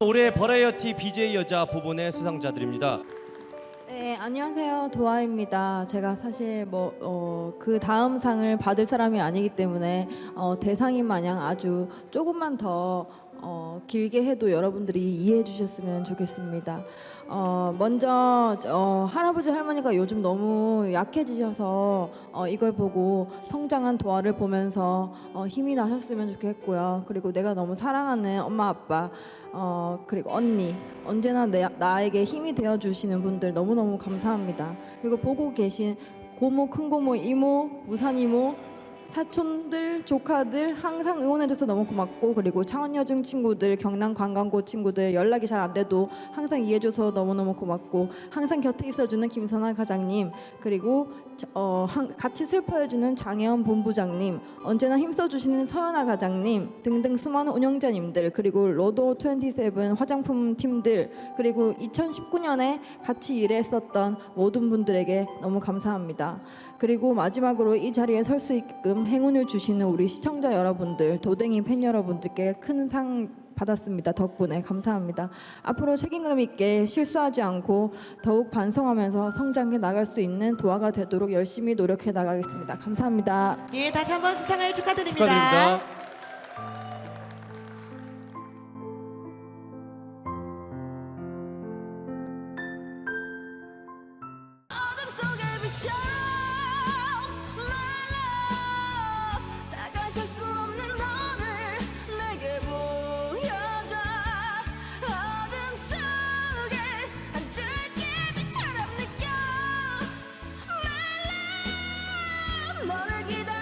올해 버라이어티 BJ 여자 부분의 수상자들입니다. 네, 안녕하세요. 도아입니다. 제가 사실 뭐 그 다음 상을 받을 사람이 아니기 때문에 어, 대상인 마냥 아주 조금만 더 어, 길게 해도 여러분들이 이해해 주셨으면 좋겠습니다. 어, 먼저 어, 할아버지 할머니가 요즘 너무 약해지셔서 어, 이걸 보고 성장한 도아를 보면서 어, 힘이 나셨으면 좋겠고요. 그리고 내가 너무 사랑하는 엄마 아빠 어, 그리고 언니 언제나 내, 나에게 힘이 되어 주시는 분들 너무 너무 감사합니다. 그리고 보고 계신 고모, 큰 고모, 이모, 무산 이모, 사촌들, 조카들 항상 응원해줘서 너무 고맙고 그리고 창원여중 친구들, 경남 관광고 친구들 연락이 잘 안 돼도 항상 이해해줘서 너무너무 고맙고 항상 곁에 있어주는 김선아 과장님 그리고 저- 어, 한- 같이 슬퍼해주는 장혜원 본부장님 언제나 힘써주시는 서연아 과장님 등등 수많은 운영자님들 그리고 로도 27 화장품 팀들 그리고 2019년에 같이 일했었던 모든 분들에게 너무 감사합니다. 그리고 마지막으로 이 자리에 설 수 있게끔 행운을 주시는 우리 시청자 여러분들, 도댕이 팬 여러분들께 큰 상 받았습니다. 덕분에 감사합니다. 앞으로 책임감 있게 실수하지 않고 더욱 반성하면서 성장해 나갈 수 있는 도화가 되도록 열심히 노력해 나가겠습니다. 감사합니다. 예, 다시 한번 수상을 축하드립니다. 축하드립니다. 기다린